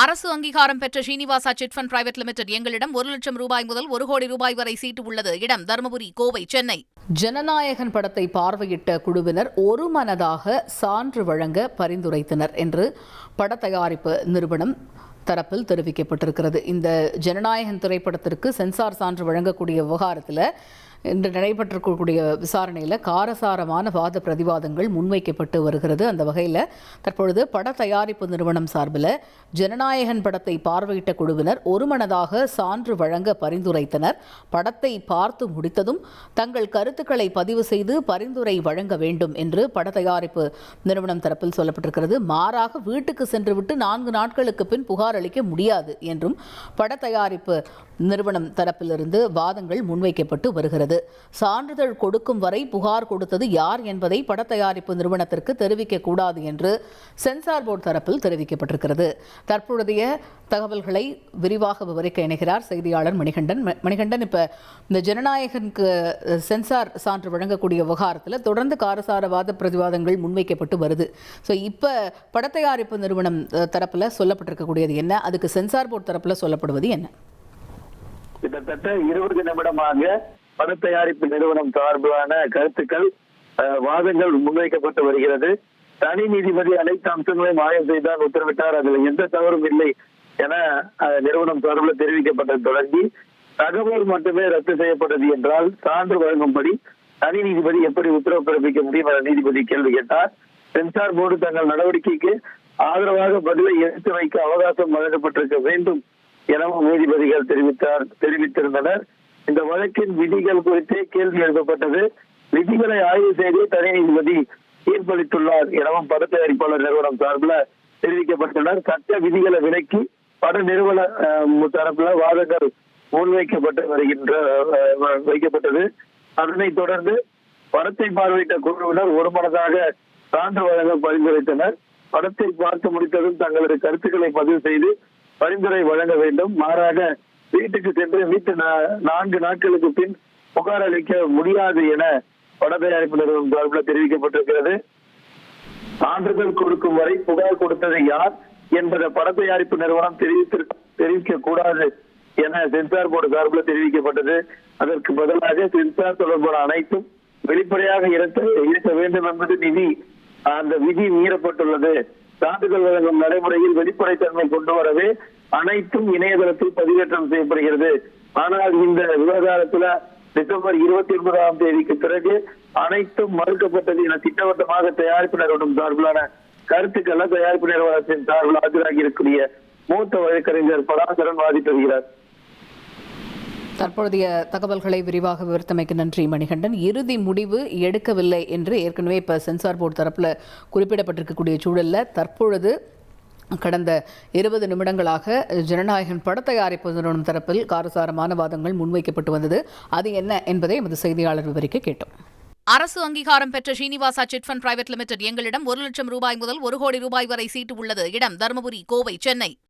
அரசு அங்கீகாரம் பெற்ற ஸ்ரீனிவாசா சிட்ஃபண்ட் பிரைவேட் லிமிடெட் எங்களிடம் ஒரு லட்சம் ரூபாய் முதல் ஒரு கோடி ரூபாய் வரை சீட்டு உள்ளது. இடம் தருமபுரி கோவை சென்னை. ஜனநாயகன் படத்தை பார்வையிட்ட குழுவினர் ஒரு மனதாக சான்று வழங்க பரிந்துரைத்தனர் என்று பட தயாரிப்பு நிறுவனம் தரப்பில் தெரிவிக்கப்பட்டிருக்கிறது. இந்த ஜனநாயகன் திரைப்படத்திற்கு சென்சார் சான்று வழங்கக்கூடிய விவகாரத்தில் இன்று நடைபெற்றிருக்கக்கூடிய விசாரணையில் காரசாரமான வாத பிரதிவாதங்கள் முன்வைக்கப்பட்டு வருகிறது. அந்த வகையில் தற்பொழுது பட தயாரிப்பு நிறுவனம் சார்பில் ஜனநாயகன் படத்தை பார்வையிட்ட குழுவினர் ஒருமனதாக சான்று வழங்க பரிந்துரைத்தனர். படத்தை பார்த்து முடித்ததும் தங்கள் கருத்துக்களை பதிவு செய்து பரிந்துரை வழங்க வேண்டும் என்று பட தயாரிப்பு நிறுவனம் தரப்பில் சொல்லப்பட்டிருக்கிறது. மாறாக வீட்டுக்கு சென்றுவிட்டு நான்கு நாட்களுக்கு பின் புகார் அளிக்க முடியாது என்றும் பட தயாரிப்பு நிறுவனம் தரப்பிலிருந்து வாதங்கள் முன்வைக்கப்பட்டு வருகிறது. சான்றிதழ் கொடுக்கும் வரை புகார் கொடுத்தது யார் என்பதை பட தயாரிப்பு நிறுவனத்திற்கு தெரிவிக்கக்கூடாது என்று சென்சார் போர்டு தரப்பில் தெரிவிக்கப்பட்டிருக்கிறது. தற்பொழுதைய தகவல்களை விரிவாக விவரிக்க இணைகிறார் செய்தியாளர் மணிகண்டன். மணிகண்டன் இப்போ இந்த ஜனநாயகனுக்கு சென்சார் சான்று வழங்கக்கூடிய விவகாரத்தில் தொடர்ந்து காரசார வாத பிரதிவாதங்கள் முன்வைக்கப்பட்டு வருது. ஸோ இப்போ படத்தயாரிப்பு நிறுவனம் தரப்பில் சொல்லப்பட்டிருக்கக்கூடியது என்ன? அதுக்கு சென்சார் போர்டு தரப்பில் சொல்லப்படுவது என்ன? கிட்டத்தட்ட இருபது நிமிடமாக பட தயாரிப்பு நிறுவனம் சார்பிலான கருத்துக்கள் வாதங்கள் முன்வைக்கப்பட்டு வருகிறது. தனி நீதிபதி அனைத்து அம்சங்களையும் ஆய்வு செய்தால் உத்தரவிட்டார். அதில் எந்த தவறும் இல்லை என நிறுவனம் சார்பில் தெரிவிக்கப்பட்டது தொடங்கி தகவல் மட்டுமே ரத்து செய்யப்பட்டது என்றால் சான்று வழங்கும்படி தனி நீதிபதி எப்படி உத்தரவு பிறப்பிக்க முடியும் என நீதிபதி கேள்வி கேட்டார். சென்சார் போர்டு தங்கள் நடவடிக்கைக்கு ஆதரவாக பதிலை எடுத்து வைக்க அவகாசம் வழங்கப்பட்டிருக்க வேண்டும் எனவும் நீதிபதிகள் தெரிவித்தார் தெரிவித்திருந்தனர். இந்த வழக்கின் விதிகள் குறித்தே கேள்வி எழுப்பப்பட்டது. விதிகளை ஆய்வு செய்து தனி நீதிபதி தீர்ப்பளித்துள்ளார் எனவும் பட தயாரிப்பாளர் நிறுவனம் சார்பில் தெரிவிக்கப்பட்டனர் சட்ட விதிகளை விலக்கி பட நிறுவன தரப்புல வாதங்கள் முன்வைக்கப்பட்டு வருகின்ற வைக்கப்பட்டது. அதனைத் தொடர்ந்து படத்தை பார்வையிட்ட குழுவினர் ஒருமனதாக சான்று வழங்க பரிந்துரைத்தனர். படத்தை பார்த்து முடித்ததும் தங்களது கருத்துக்களை பதிவு செய்து பரிந்துரை வழங்க வேண்டும். மாறாக வீட்டுக்கு சென்று வீட்டு நா- நான்கு நாட்களுக்கு பின் புகார் அளிக்க முடியாது என பட தயாரிப்பு நிறுவனம் சார்பில் தெரிவிக்கப்பட்டிருக்கிறது. சான்றிதழ் கொடுக்கும் வரை புகார் கொடுத்தது யார் என்பதை பட தயாரிப்பு நிறுவனம் தெரிவிக்க கூடாது என சென்சார் போர்டு சார்பில் தெரிவிக்கப்பட்டது. அதற்கு பதிலாக சென்சார் தொடர்பான அனைத்தும் வெளிப்படையாக இருக்க இருக்க வேண்டும் என்பது நிதி அந்த விதி மீறப்பட்டுள்ளது. சான்றிதழ் வழங்கும் நடைமுறையில் வெளிப்படைத்தன்மை கொண்டு வரவே அனைத்தும் இணையதளத்தில் பதிவேற்றம் செய்யப்படுகிறது. ஆனால் இந்த விவகாரத்துல டிசம்பர் இருபத்தி ஒன்பதாம் தேதிக்கு பிறகு அனைத்தும் மறுக்கப்பட்டது என திட்டவட்டமாக தயாரிப்பு நிறுவனம் சார்பிலான கருத்துக்களை தயாரிப்பு நிறுவனத்தின் சார்பில் ஆஜராகி இருக்கக்கூடிய மூத்த வழக்கறிஞர் பராசரன் வாதிட்டு வருகிறார். தற்பொழுதைய தகவல்களை விரிவாக விவரித்தமைக்கு நன்றி மணிகண்டன். இறுதி முடிவு எடுக்கவில்லை என்று ஏற்கனவே இப்போ சென்சார் போர்டு தரப்பில் குறிப்பிடப்பட்டிருக்கக்கூடிய சூழலில் தற்பொழுது கடந்த இருபது நிமிடங்களாக ஜனநாயகன் பட தயாரிப்பு நிறுவனம் தரப்பில் காரசாரமான வாதங்கள் முன்வைக்கப்பட்டு வந்தது. அது என்ன என்பதை எமது செய்தியாளர் விவரிக்க கேட்டோம். அரசு அங்கீகாரம் பெற்ற Srinivasa chit fund private limited எங்களிடம் ஒரு லட்சம் ரூபாய் முதல் ஒரு கோடி ரூபாய் வரை சீட்டு உள்ளது. இடம் தருமபுரி கோவை சென்னை.